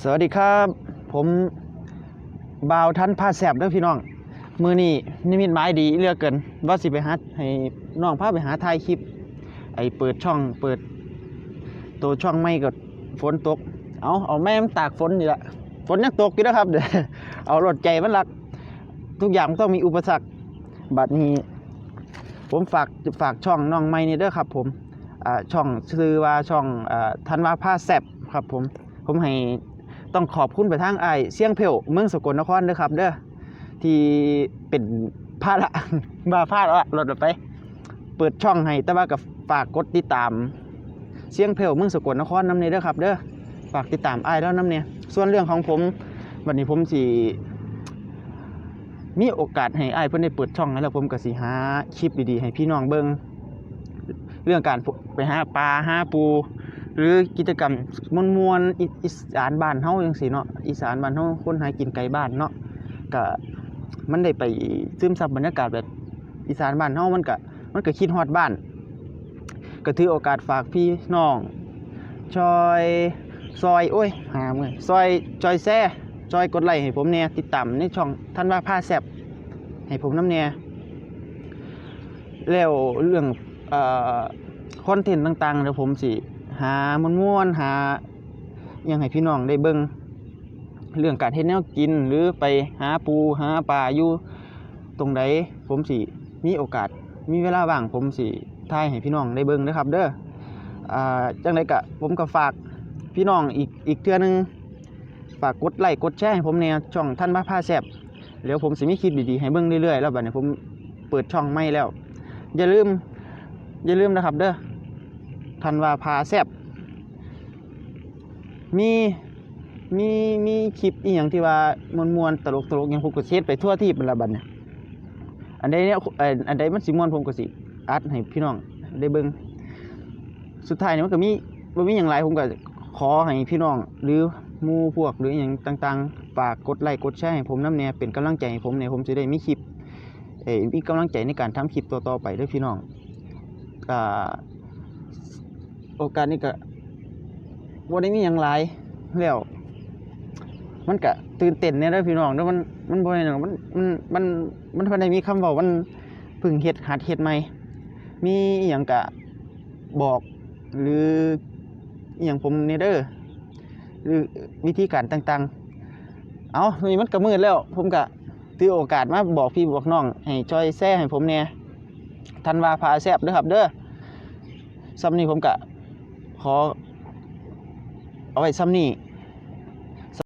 สวัสดีครับ ผมบ่าวทันพาแสบเด้อพี่น้อง มือนี้นิมิตหมายดีเลือกเกิน ว่าสิไปหาให้น้องพาไปหาถ่ายคลิป ไอเปิดช่องเปิด ตัวช่องไม่ก็ฝนตก เอาเอาแม่มตากฝนนี่แหละฝนยังตกอยู่นะครับเดี๋ยวเอารถใจมันหลัก ทุกอย่างต้องมีอุปสรรคบัดนี้ ผมฝากฝากช่องน้องไม่นี่เด้อครับ ผมช่องชื่อว่าช่องอทันว่าผ้าแซบครับผมผมให้ ต้องขอบคุณไปทางไอเสียงเพลวเมืองสกลนครด้อครับ เด้อที่เป็นพลาดละมาพลาดละรถไป เปิดช่องให้แต่ว่ากับฝากกดติดตาม เสียงเพลวเมืองสกลนครน้ำเนี่ยเด้อครับ เด้อฝากติดตามไอ้แล้วน้ำเนี่ยส่วนเรื่องของผมวันนี้ผมสิมีโอกาสให้ไอ้เพิ่อนได้เปิดช่องแล้วผมก็สิหาคลิปดีๆ ให้พี่น้องเบิ่งเรื่องการไปหาปลาหาปู หรือกิจกรรมมวนๆอีอีสานบ้านเฮาจังซี่เนาะอีสานบ้านเฮาคนหากินไกลบ้านเนาะก็มันได้ไปซึมซับบรรยากาศแบบอีสานบ้านเฮามันก็มันก็คิดฮอดบ้านก็ถือโอกาสฝากพี่น้องชอยซอยโอ้ยหาเมื่อยซอยจอยแซ่จอยกดไลค์ให้ผมเนี่ยติดตามในช่องท่านว่าผ้าแซบให้ผมน้ำเนี่ยแล้วเรื่องเอ่อคอนเทนต์ต่างๆเดี๋ยวผมสิ หามวนม่วนๆหายังให้พี่น้องได้เบิ่งเรื่องการเฮ็ดแนวกินหรือไปหาปูหาปลาอยู่ตรงใดผมสิมีโอกาสมีเวลาว่างผมสิถ่ายให้พี่น้องได้เบิ่งเด้อครับ เด้ออ่าจังไดก็ผมก็ฝากพี่น้องอีกอีกเทื่อนึงฝากกดไลค์กดแชร์ให้ผมแนช่องท่านมาพาแซบเดี๋ยวผมสิมีคลิปดีๆให้เบิ่งเรื่อยๆแล้วบัดนี้ผมเปิดช่องใหม่แล้ว อย่าลืมอย่าลืมนะครับเด้อ ทันว่าพาแซบมีมีมีคลิปอีหยังที่ว่ามวนมวนๆตลกตลกๆหยังผมก็เช็ดไปทั่วที่เป็นละบัดเนี่ยอันใดเนี่ยอันใดมันสิม่วนผมก็สิอัดให้พี่น้องได้เบิ่งสุดท้ายเนี่ยมันก็มีบ่มีหยังหลายผมก็ขอให้พี่น้อง หรือมู่พวกหรืออหยังต่างๆฝากกดไลค์กดแชร์ให้ผมน้ำแหน่ยเป็นกำลังใจให้ผมเนี่ยผมสิได้มีคลิปเอ่อมีกำลังใจในการทำคลิปต่อๆไปด้อพี่น้องอ่า โอกาสนี้ก็บ่ได้มีหยังหลายแล้วมันก็ตื่นเต้นเนี่ยเด้อพี่น้องเด้อมันมันบ่ได้หยังมันมันมันมันบ่ได้มีคำเว้ามันเพิ่งเฮ็ดหัดเฮ็ดใหม่มีอิหยังก็บอกหรืออิหยังผมเนี่ยเด้อหรือวิธีการต่างๆ เอานี่มันก็มืดแล้ว ผมก็ถือโอกาสมาบอกพี่บอกน้องให้ช่วยแชร์ให้ผมแหน่ยทันว่าพาแซ่บเด้อครับเด้อซ้ำนี้ผมก็ ขอเอาไว้ซ้ำนี่